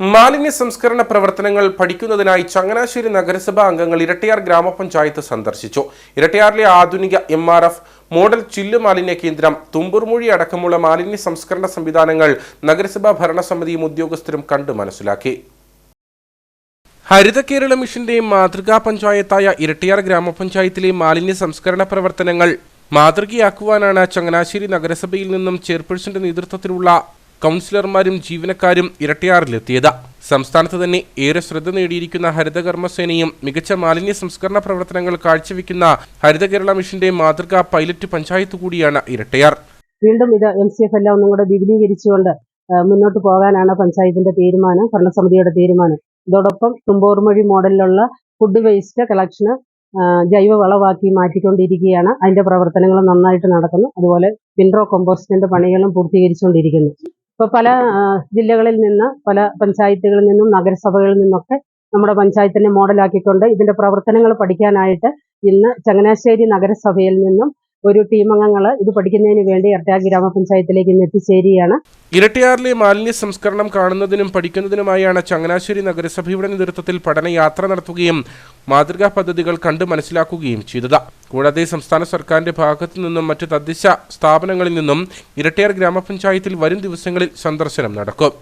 മാലിന്യ സംസ്കരണ പ്രവർത്തനങ്ങൾ പഠിക്കുന്നതിനായി ചങ്ങനാശ്ശേരി നഗരസഭാ അംഗങ്ങൾ ഇരട്ടിയാർ ഗ്രാമപഞ്ചായത്ത് സന്ദർശിച്ചു. ഇരട്ടിയാറിലെ ആധുനിക എം ആർ എഫ് മോഡൽ ചില്ലു മാലിന്യ കേന്ദ്രം തുമ്പുർമൊഴി അടക്കമുള്ള മാലിന്യ സംസ്കരണ സംവിധാനങ്ങൾ നഗരസഭാ ഭരണസമിതിയും ഉദ്യോഗസ്ഥരും കണ്ടു മനസ്സിലാക്കി. ഹരിത കേരള മിഷന്റെ മാതൃകാ പഞ്ചായത്തായ ഇരട്ടിയാർ ഗ്രാമപഞ്ചായത്തിലെ മാലിന്യ സംസ്കരണ പ്രവർത്തനങ്ങൾ മാതൃകയാക്കുവാനാണ് ചങ്ങനാശ്ശേരി നഗരസഭയിൽ നിന്നും ചെയർപേഴ്സന്റെ നേതൃത്വത്തിലുള്ള കൗൺസിലർമാരും ജീവനക്കാരും ഇരട്ടിയാറിലെത്തിയത്. സംസ്ഥാനത്ത് തന്നെ ഏറെ ശ്രദ്ധ നേടിയിരിക്കുന്ന ഹരിതകർമ്മസേനയും മികച്ച മാലിന്യ സംസ്കരണ പ്രവർത്തനങ്ങൾ കാഴ്ചവെക്കുന്ന ഹരിത കേരള മിഷന്റെ മാതൃകാ പൈലറ്റ് പഞ്ചായത്ത് കൂടിയാണ് ഇരട്ടയാർ. വീണ്ടും ഇത് എം സി എഫ് എല്ലാം ഒന്നും കൂടെ വിപുലീകരിച്ചുകൊണ്ട് മുന്നോട്ട് പോകാനാണ് പഞ്ചായത്തിന്റെ തീരുമാനം ഭരണസമിതിയുടെ തീരുമാനം. ഇതോടൊപ്പം തുമ്പോർമൊഴി മോഡലിലുള്ള ഫുഡ് വേസ്റ്റ് കളക്ഷന് ആ, ജൈവ വളവാക്കി മാറ്റിക്കൊണ്ടിരിക്കുകയാണ്. അതിന്റെ പ്രവർത്തനങ്ങൾ നന്നായിട്ട് നടക്കുന്നു. അതുപോലെ പിൻട്രോ കമ്പോസ്റ്റിന്റെ പണികളും പൂർത്തീകരിച്ചുകൊണ്ടിരിക്കുന്നു. ഇപ്പൊ പല ജില്ലകളിൽ നിന്ന് പല പഞ്ചായത്തുകളിൽ നിന്നും നഗരസഭകളിൽ നിന്നൊക്കെ നമ്മുടെ പഞ്ചായത്തിനെ മോഡലാക്കിക്കൊണ്ട് ഇതിന്റെ പ്രവർത്തനങ്ങൾ പഠിക്കാനായിട്ട് ഇന്ന് ചങ്ങനാശ്ശേരി നഗരസഭയിൽ നിന്നും ഒരു ടീം അംഗങ്ങൾ ഇത് പഠിക്കുന്നതിന് വേണ്ടി ഇരട്ട ഗ്രാമപഞ്ചായത്തിലേക്ക് ഇന്ന് എത്തിച്ചേരുകയാണ്. ഇരട്ടിയാറിലെ മാലിന്യ സംസ്കരണം കാണുന്നതിനും പഠിക്കുന്നതിനുമായാണ് ചങ്ങനാശ്ശേരി നഗരസഭയുടെ നേതൃത്വത്തിൽ പഠനയാത്ര നടത്തുകയും മാതൃകാ പദ്ധതികൾ കണ്ട് മനസ്സിലാക്കുകയും ചെയ്തത്. കൂടാതെ സംസ്ഥാന സർക്കാരിന്റെ ഭാഗത്തു നിന്നും മറ്റ് തദ്ദേശ സ്ഥാപനങ്ങളിൽ നിന്നും ഇരട്ടിയാർ ഗ്രാമപഞ്ചായത്തിൽ വരും ദിവസങ്ങളിൽ സന്ദർശനം നടക്കും.